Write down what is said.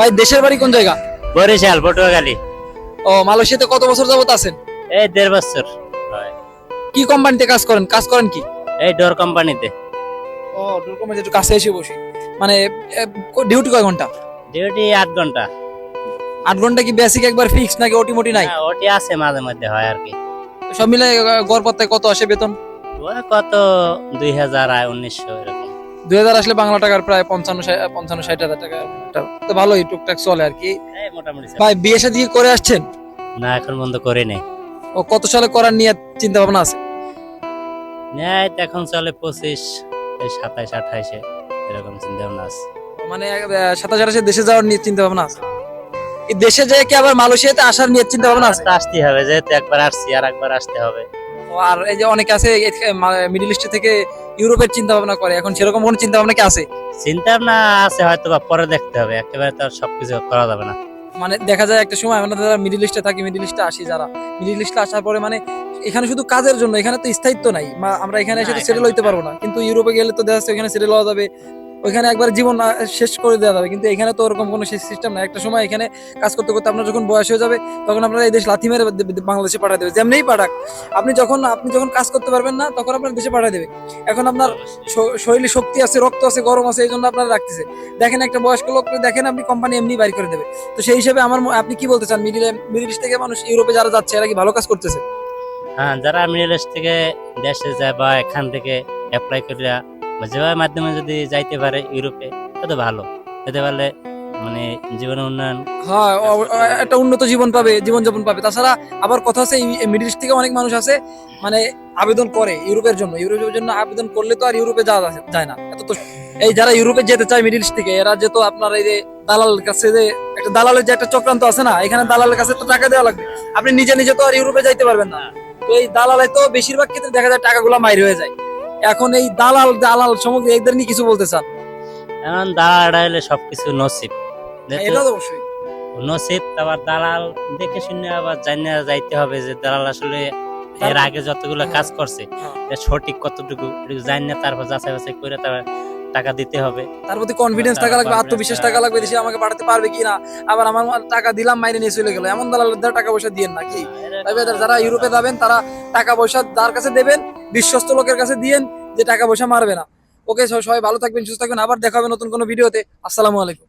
ভাই দেশের বাড়ি কোন জায়গা? বরিশাল পটুয়াখালী। ও মালয়েশিয়াতে কত বছর যাবত আছেন? এই দেড় বছর। কি কোম্পানিতে কাজ করেন? কাজ করেন কি? এই ডোর কোম্পানিতে। ও ডুরকমে একটু কাছে এসে বসি। মানে ডিউটি কয় ঘণ্টা? ডিউটি আট ঘণ্টা। আট ঘণ্টা কি বেসিক একবার ফিক্স নাকি ওটি মোটি নাই? হ্যাঁ, ওটি আছে মাঝে মধ্যে হয় আর কি। সব মিলে গড় পাত্তায় কত আসে বেতন? কত? দুই হাজার আয় উনিশশো এরকম। দুই হাজার আসলে বাংলা টাকার প্রায় পঞ্চান্ন পঞ্চান্ন ষাট হাজার টাকা। তো ভালোই টুকটাক চলে আর কি। চলে। ভাই বিয়ে শাদী করে আসছেন? না এখন বন্ধ করে নেই। ও কত সালে করার নিয়ে চিন্তা ভাবনা আছে? ন্যায় এখন চলে পঁচিশ সাতাইশ আঠাইশে এরকম চিন্তা ভাবনা আছে মানে সাতাশ আঠাশে দেশে যাওয়ার নিয়ে চিন্তা ভাবনা আছে? দেশে যেয়ে কি আবার মালয়েশিয়াতে আসার নিয়ে চিন্তা ভাবনা আছে? তো আসতেই হবে যেহেতু একবার আসছি আর একবার আসতে হবে। আর এই যে অনেকে আছে মিডিল ইস্ট থেকে ইউরোপের চিন্তা ভাবনা করে এখন সেরকম কোনো চিন্তা ভাবনা কি আছে? চিন্তা ভাবনা আছে হয়তো বা পরে দেখতে হবে একেবারে তো আর সবকিছু করা যাবে না। মানে দেখা যায় একটা সময় আমরা যারা মিডিল ইস্টে থাকি মিডিল ইস্টে আসি যারা মিডিল ইস্টে আসার পরে মানে এখানে শুধু কাজের জন্য এখানে তো স্থায়িত্ব নাই আমরা এখানে এসে সেটেল হইতে পারব না। কিন্তু ইউরোপে গেলে তো দেখা যাচ্ছে এখানে সেটেল হওয়া যাবে ওইখানে একবার জীবন শেষ করে দেওয়া যাবে। কিন্তু এখানে তো ওরকম কোনো সিস্টেম নাই। একটা সময় এখানে কাজ করতে করতে আপনার যখন বয়স হয়ে যাবে, তখন আপনারা এই দেশ লাথি মেরে বাংলাদেশে পাঠিয়ে দেবে। যেমনিই পাঠাক, আপনি যখন আপনি যখন কাজ করতে পারবেন না, তখন আপনার দেশে পাঠিয়ে দেবে। এখন আপনার শরীরে শক্তি আছে, রক্ত আছে, গরম আছে এই জন্য আপনারা রাখতেছে। দেখেন একটা বয়স্ক লোককে দেখেন আপনি কোম্পানি এমনি বাইর করে দেবে। তো সেই হিসাবে আমার আপনি কি বলতে চান? মিডিল মিডিল থেকে মানুষ ইউরোপে যারা যাচ্ছে, এরা কি ভালো কাজ করতেছে? হ্যাঁ যারা মিডিল থেকে দেশে যায় বা এখান থেকে অ্যাপ্লাই করিয়া বা যেভাবে মাধ্যমে যদি যাইতে পারে ইউরোপে তত ভালো। যেতে পারলে মানে জীবনের উন্নয়ন হ্যাঁ একটা উন্নত জীবন পাবে, জীবনযাপন পাবে। তাছাড়া আবার কথা আছে মিডিল ইস্ট থেকে অনেক মানুষ আছে মানে আবেদন করে ইউরোপের জন্য। ইউরোপের জন্য আবেদন করলে তো আর ইউরোপে যাওয়া যায়- না। এত তো এই যারা ইউরোপে যেতে চায় মিডিল ইস্ট থেকে, এরা যে তো আপনার এই যে দালাল কাছে যে, একটা দালালের যে একটা চক্রান্ত আছে না, এখানে দালালের কাছে তো টাকা দেওয়া লাগবে। আপনি নিজে নিজে তো আর ইউরোপে যাইতে পারবেন না। তো এই দালালে তো বেশিরভাগ ক্ষেত্রে দেখা যায় টাকাগুলো মাইর হয়ে যায়। এখন এই দালাল দালাল সমগ্র এদের নিয়ে কিছু বলতে চান? এমন দালাল হলে সবকিছু নসিব। এটা তো অবশ্যই। নসিব আবার দালাল দেখে শুনে আবার জানিয়ে যাইতে হবে যে দালাল আসলে এর আগে যতগুলো কাজ করছে হ্যাঁ। সঠিক কতটুকু জানিয়ে তারপর যাচাই বাছাই করে তারপর টাকা দিতে হবে। তার প্রতি কনফিডেন্স থাকা লাগবে আত্মবিশ্বাস থাকা লাগবে। দেশে আমাকে পাঠাতে পারবে কিনা। আবার আমার টাকা দিলাম মাইনে নিয়ে চলে গেল। এমন দালালের টাকা পয়সা দিয়েন না কি? যারা ইউরোপে যাবেন তারা টাকা পয়সা যার কাছে দেবেন। বিশ্বস্ত লোকের কাছে দিয়েন যে টাকা পয়সা মারবে না। ওকে সবাই ভালো থাকবেন, সুস্থ থাকবেন। আবার দেখা হবে নতুন কোনো ভিডিওতে। আসসালামু আলাইকুম।